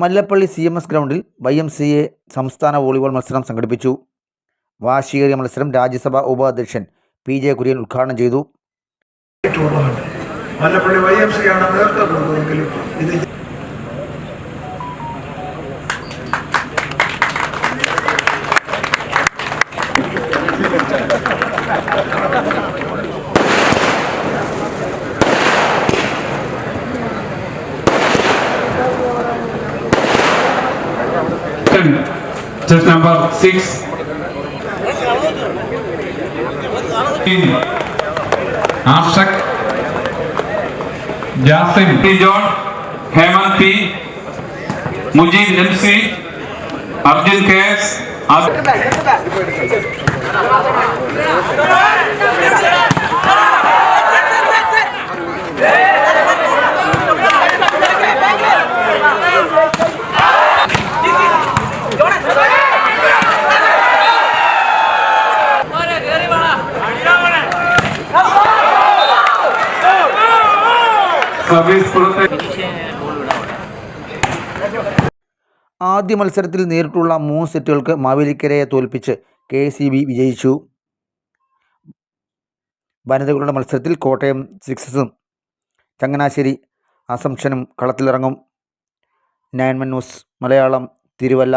Mallappally C M S ഗ്രൗണ്ടിൽ Y M C A സംസ്ഥാന volleyball മത്സരം സംഘടിപ്പിച്ചു. വാർഷിക മത്സരം രാജ്യസഭാ ഉപാധ്യക്ഷൻ പി ജെ കുര്യൻ ഉദ്ഘാടനം ചെയ്തു. മല്ലപ്പള്ളി വൈ എം സി ആണ് നേതൃത്വം ഇത് कैप्टन जज number six Ashak Jasim John Hemant P Mujeeb MC Arjun Kais ആദ്യ മത്സരത്തിൽ നേരിട്ടുള്ള മൂന്ന് സെറ്റുകൾക്ക് മാവേലിക്കരയെ തോൽപ്പിച്ച് കെ സി ബി വിജയിച്ചു. വനിതകളുടെ മത്സരത്തിൽ കോട്ടയം സിക്സസും ചങ്ങനാശ്ശേരി അസംഷനും കളത്തിലിറങ്ങും. നയൻമൻ ന്യൂസ് മലയാളം തിരുവല്ല.